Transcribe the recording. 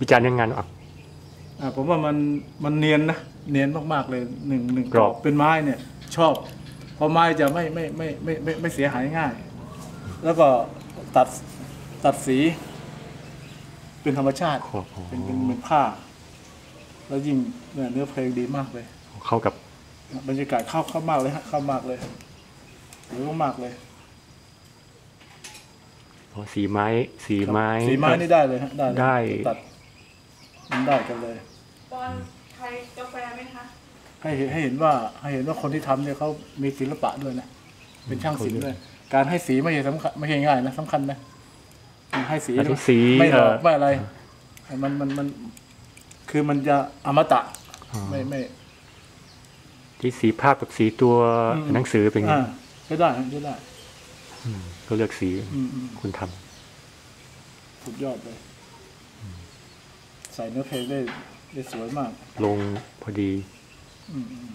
วิจารณ์เรื่องงานอะอ่าผมว่ามันมันเนียนนะเนียนมากๆเลยหนึ่งหนึ่งกรอบ เป็นไม้เนี่ยชอบ เพราะไม้จะไม่ไม่ไม่ไม่ไม่ไม่เสียหายง่าย แล้วก็ตัดตัดสี เป็นธรรมชาติโอ้โหเป็นเป็นเป็นผ้า แล้วยิ่งเนี่ยเนื้อเพลงดีมากเลย เข้ากับบรรยากาศเข้าเข้ามากเลยฮะเข้ามากเลยหรือมากเลยอ๋อสีไม้สีไม้ สีไม้นี่ได้เลยฮะได้เลยได้ ตัด มันได้กันเลย ตอนใครกาแฟไหมคะ ให้เห็นให้เห็นว่าให้เห็นว่าคนที่ทำเนี่ยเขามีศิลปะด้วยนะ เป็นช่างศิลป์ด้วย การให้สีไม่ใช่สำคัญไม่ใช่ง่ายนะสำคัญนะให้สีแต่ที่สีไม่หลอกเอ่อ ไม่อะไร มันมันมัน คือมันจะอมตะ อ๋อไม่ไม่ ที่สีภาพกับสีตัวอืม หนังสือเป็นไงอ่าใช้ได้ใช้ได้ อืมก็เลือกสีอืมอืมคุณทำสุดยอดเลย ใส่เนื้อเพลงได้ได้สวยมาก ลงพอดี อืมอืม